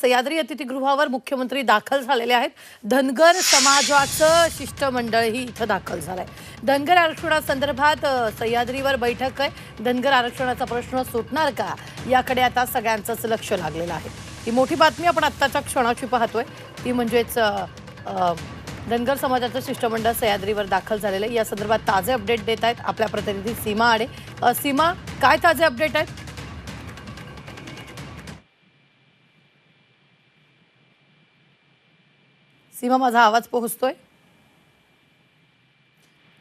सह्याद्री अतिथीगृहावर मुख्यमंत्री दाखल झालेले आहेत. धनगर समाजाचं शिष्टमंडळही इथं दाखल झालंय. धनगर आरक्षणासंदर्भात सह्याद्रीवर बैठक आहे. धनगर आरक्षणाचा प्रश्न सुटणार का? याकडे आता सगळ्यांचंच लक्ष लागलेलं आहे. ही मोठी बातमी आपण आत्ताच्या क्षणाची पाहतोय. ती म्हणजेच धनगर समाजाचं शिष्टमंडळ सह्याद्रीवर दाखल झालेलं आहे. या संदर्भात ताजे अपडेट देत आहेत आपल्या प्रतिनिधी सीमा आडे. सीमा काय ताजे अपडेट आहेत? सीमा माझा आवाज पोहोचतोय?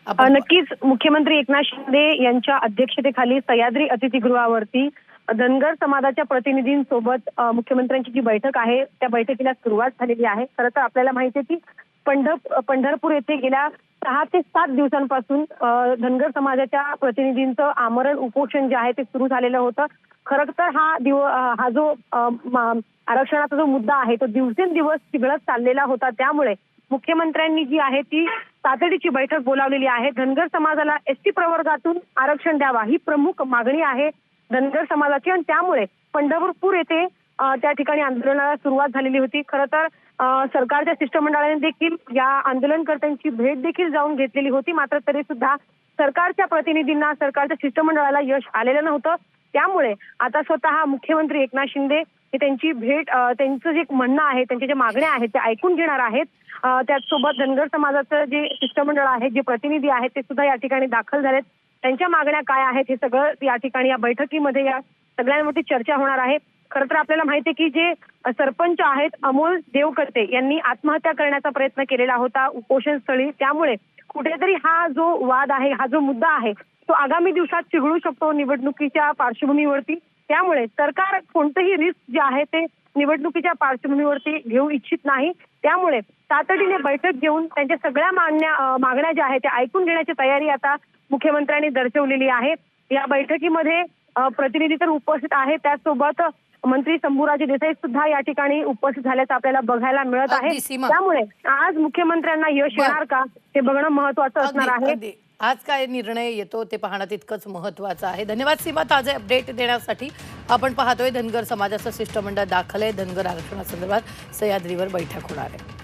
नक्कीच. मुख्यमंत्री एकनाथ शिंदे यांच्या अध्यक्षतेखाली सह्याद्री अतिथीगृहावरती धनगर समाजाच्या प्रतिनिधींसोबत मुख्यमंत्र्यांची जी बैठक आहे त्या बैठकीला सुरुवात झालेली आहे. खरं तर आपल्याला माहिती आहे की पंढर पंढरपूर येथे गेल्या सहा ते सात दिवसांपासून धनगर समाजाच्या प्रतिनिधींचं आमरण उपोषण जे आहे ते सुरू झालेलं होतं. खरं तर हा दिव हा जो आरक्षणाचा जो मुद्दा आहे तो दिवसेंदिवस चिघळत चाललेला होता. त्यामुळे मुख्यमंत्र्यांनी जी आहे ती तातडीची बैठक बोलावलेली आहे. धनगर समाजाला एसटी प्रवर्गातून आरक्षण द्यावा ही प्रमुख मागणी आहे धनगर समाजाची. आणि त्यामुळे पंढरपूर येथे त्या ठिकाणी आंदोलनाला सुरुवात झालेली होती. खरं तर सरकारच्या शिष्टमंडळाने देखील या आंदोलनकर्त्यांची भेट देखील जाऊन घेतलेली होती. मात्र तरी सुद्धा सरकारच्या प्रतिनिधींना सरकारच्या शिष्टमंडळाला यश आलेलं नव्हतं. त्यामुळे आता स्वतः मुख्यमंत्री एकनाथ शिंदे हे त्यांची भेट त्यांचं जे म्हणणं आहे त्यांच्या ज्या मागण्या आहेत ते ऐकून घेणार आहेत. त्याचसोबत धनगर समाजाचं जे शिष्टमंडळ आहे जे प्रतिनिधी आहेत ते सुद्धा या ठिकाणी दाखल झालेत. त्यांच्या मागण्या काय आहेत हे सगळं या ठिकाणी या बैठकीमध्ये या सगळ्यांवरती चर्चा होणार आहे. खरं तर आपल्याला माहिती आहे की जे सरपंच आहेत अमोल देवकर्ते यांनी आत्महत्या करण्याचा प्रयत्न केलेला होता उपोषण स्थळी त्यामुळे कुठेतरी हा जो वाद आहे हा जो मुद्दा आहे तो आगामी दिवसात चिघळू शकतो निवडणुकीच्या पार्श्वभूमीवरती. त्यामुळे सरकार कोणतंही रिस्क जे आहे ते निवडणुकीच्या पार्श्वभूमीवरती घेऊ इच्छित नाही. त्यामुळे तातडीने बैठक घेऊन त्यांच्या सगळ्या मागण्या मागण्या ज्या आहेत त्या ऐकून घेण्याची तयारी आता मुख्यमंत्र्यांनी दर्शवलेली आहे. या बैठकीमध्ये प्रतिनिधी तर उपस्थित आहेत. त्याचसोबत मंत्री शंभूराजे देसाई सुद्धा या ठिकाणी उपस्थित झाल्याचं आपल्याला बघायला मिळत आहे. त्यामुळे आज मुख्यमंत्र्यांना यश. येणार का? हे बघणं महत्वाचं असणार आहे. आज काय निर्णय येतो ते पाहणं तितकंच महत्वाचं आहे. धन्यवाद सीमा. ताजे अपडेट देण्यासाठी आपण पाहतोय धनगर समाजाचं शिष्टमंडळ दाखल आहे. धनगर आरक्षणासंदर्भात सह्याद्रीवर बैठक होणार आहे.